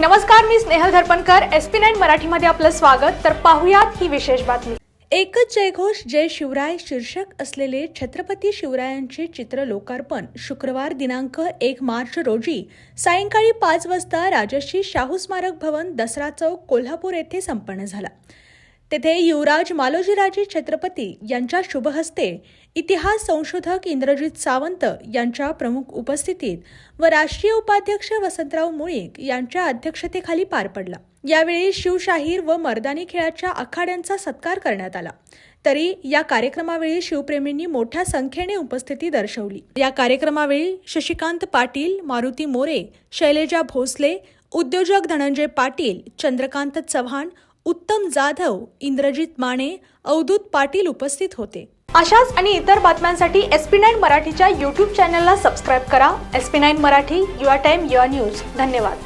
नमस्कार मी Snehal Dharpankar. S P nine मराठीमध्ये आपलं स्वागत. तर पाहुयात ही विशेष बातमी. एकच जयघोष जय शिवराय शीर्षक असलेले छत्रपती शिवरायांचे चित्र लोकार्पण शुक्रवार दिनांक एक मार्च रोजी सायंकाळी पाच वाजता राजश्री शाहू स्मारक भवन दसरा चौक कोल्हापूर येथे संपन्न झाला. तेथे युवराज मालोजीराजे छत्रपती यांच्या शुभहस्ते इतिहास संशोधक इंद्रजित सावंत यांच्या प्रमुख उपस्थितीत व राष्ट्रीय उपाध्यक्ष वसंतराव मुळीक यांच्या अध्यक्षतेखाली पार पडला. यावेळी शिवशाहीर व मर्दानी खेळाच्या आखाड्यांचा सत्कार करण्यात आला. तरी या कार्यक्रमावेळी शिवप्रेमींनी मोठ्या संख्येने उपस्थिती दर्शवली. या कार्यक्रमावेळी शशिकांत पाटील मारुती मोरे शैलेजा भोसले उद्योजक धनंजय पाटील चंद्रकांत चव्हाण उत्तम जाधव इंद्रजित माने अवधूत पाटील उपस्थित होते. अशाच आणि इतर बातम्यांसाठी एस पी नाईन मराठीच्या यूट्यूब चॅनलला सबस्क्राईब करा. S P nine Marathi your time your news. धन्यवाद.